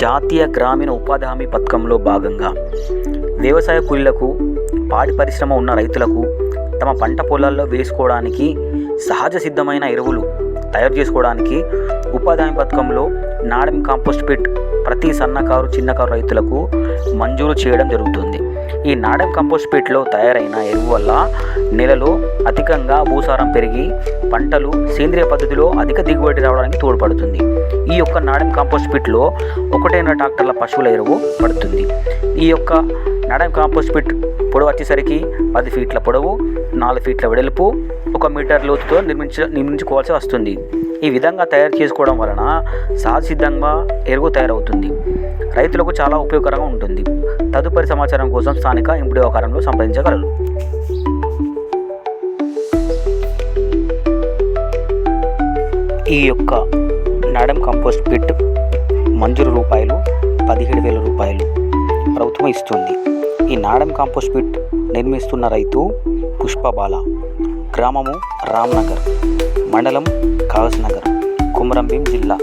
జాతీయ గ్రామీణ ఉపాధి హామీ పథకంలో భాగంగా వ్యవసాయ కూలీలకు పాడి పరిశ్రమ ఉన్న రైతులకు తమ పంట పొలాల్లో వేసుకోవడానికి సహజ సిద్ధమైన ఎరువులు తయారు చేసుకోవడానికి ఉపాధి హామీ పథకంలో నాడమి కాంపోస్ట్ పిట్ ప్రతి సన్నకారు చిన్నకారు రైతులకు మంజూరు చేయడం జరుగుతుంది. ఈ నాడెం కంపోస్ట్ పిట్లో తయారైన ఎరువు వల్ల నేలలో అధికంగా భూసారం పెరిగి పంటలు సేంద్రియ పద్ధతిలో అధిక దిగుబడి రావడానికి తోడ్పడుతుంది. ఈ యొక్క నాడెం కంపోస్ట్ పిట్లో ఒకటైన ట్రాక్టర్ల పశువుల ఎరువు పడుతుంది. ఈ యొక్క నాడెం కాంపోస్ట్ పిట్ పొడవు వచ్చేసరికి పది ఫీట్ల పొడవు నాలుగు ఫీట్ల వెడల్పు ఒక మీటర్ లోతుతో నిర్మించ నిర్మించుకోవాల్సి వస్తుంది. ఈ విధంగా తయారు చేసుకోవడం వలన సహజసిద్ధంగా ఎరువు తయారవుతుంది. రైతులకు చాలా ఉపయోగకరంగా ఉంటుంది. తదుపరి సమాచారం కోసం స్థానిక ఎంపీడీ ఆకారంలో సంప్రదించగలరు. ఈ యొక్క నాడం కంపోస్ట్ పిట్ మంజూరు రూపాయలు పదిహేడు వేల రూపాయలు ప్రభుత్వం ఇస్తుంది. ఈ నాడెం కాంపోస్ట్ పిట్ నిర్మిస్తున్న రైతు పుష్పబాల గ్రామము రామ్నగర్ మండలం కాగజ్నగర్ కుమరంభీం జిల్లా.